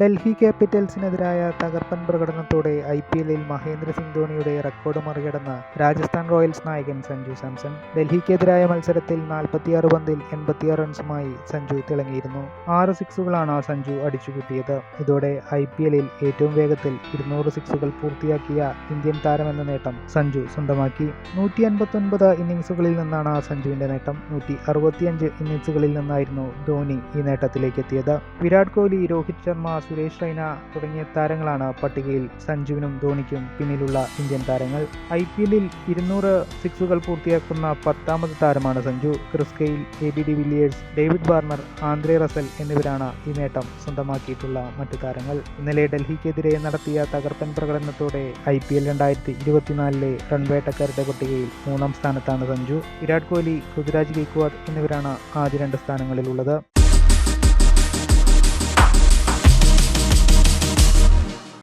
ഡൽഹി ക്യാപിറ്റൽസിനെതിരായ തകർപ്പൻ പ്രകടനത്തോടെ I P എല്ലിൽ മഹേന്ദ്ര സിംഗ് ധോണിയുടെ റെക്കോർഡ് മറികടന്ന രാജസ്ഥാൻ റോയൽസ് നായകൻ സഞ്ജു സാംസൺ. ഡൽഹിക്കെതിരായ മത്സരത്തിൽ നാൽപ്പത്തിയാറ് പന്തിൽ എൺപത്തിയാറ് റൺസുമായി സഞ്ജു തിളങ്ങിയിരുന്നു. ആറ് സിക്സുകളാണ് സഞ്ജു അടിച്ചുകൂട്ടിയത്. ഇതോടെ ഐ പി എല്ലിൽ ഏറ്റവും വേഗത്തിൽ ഇരുന്നൂറ് സിക്സുകൾ പൂർത്തിയാക്കിയ ഇന്ത്യൻ താരമെന്ന നേട്ടം സഞ്ജു സ്വന്തമാക്കി. നൂറ്റി അൻപത്തൊൻപത് ഇന്നിംഗ്സുകളിൽ നിന്നാണ് സഞ്ജുവിന്റെ നേട്ടം. നൂറ്റി അറുപത്തിയഞ്ച് ഇന്നിംഗ്സുകളിൽ നിന്നായിരുന്നു ധോണി ഈ നേട്ടത്തിലേക്ക് എത്തിയത് വിരാട് കോഹ്ലി രോഹിത് ശർമ്മ സുരേഷ് റൈന തുടങ്ങിയ താരങ്ങളാണ് പട്ടികയിൽ സഞ്ജുവിനും ധോണിക്കും പിന്നിലുള്ള ഇന്ത്യൻ താരങ്ങൾ. ഐ പി എല്ലിൽ ഇരുന്നൂറ് സിക്സുകൾ പൂർത്തിയാക്കുന്ന പത്താമത് താരമാണ് Sanju. Chris Gayle A B de Villiers David Warner Andre Russell എന്നിവരാണ് ഈ നേട്ടം സ്വന്തമാക്കിയിട്ടുള്ള മറ്റു താരങ്ങൾ. ഇന്നലെ ഡൽഹിക്കെതിരെ നടത്തിയ തകർപ്പൻ പ്രകടനത്തോടെ ഐ പി എൽ രണ്ടായിരത്തി ഇരുപത്തിനാലിലെ റൺവേട്ടക്കാരുടെ പട്ടികയിൽ മൂന്നാം സ്ഥാനത്താണ് സഞ്ജു. വിരാട് കോഹ്ലി ഋതുരാജ് ഗെയ്ക്വാദ് എന്നിവരാണ് ആദ്യ രണ്ട് സ്ഥാനങ്ങളിലുള്ളത്.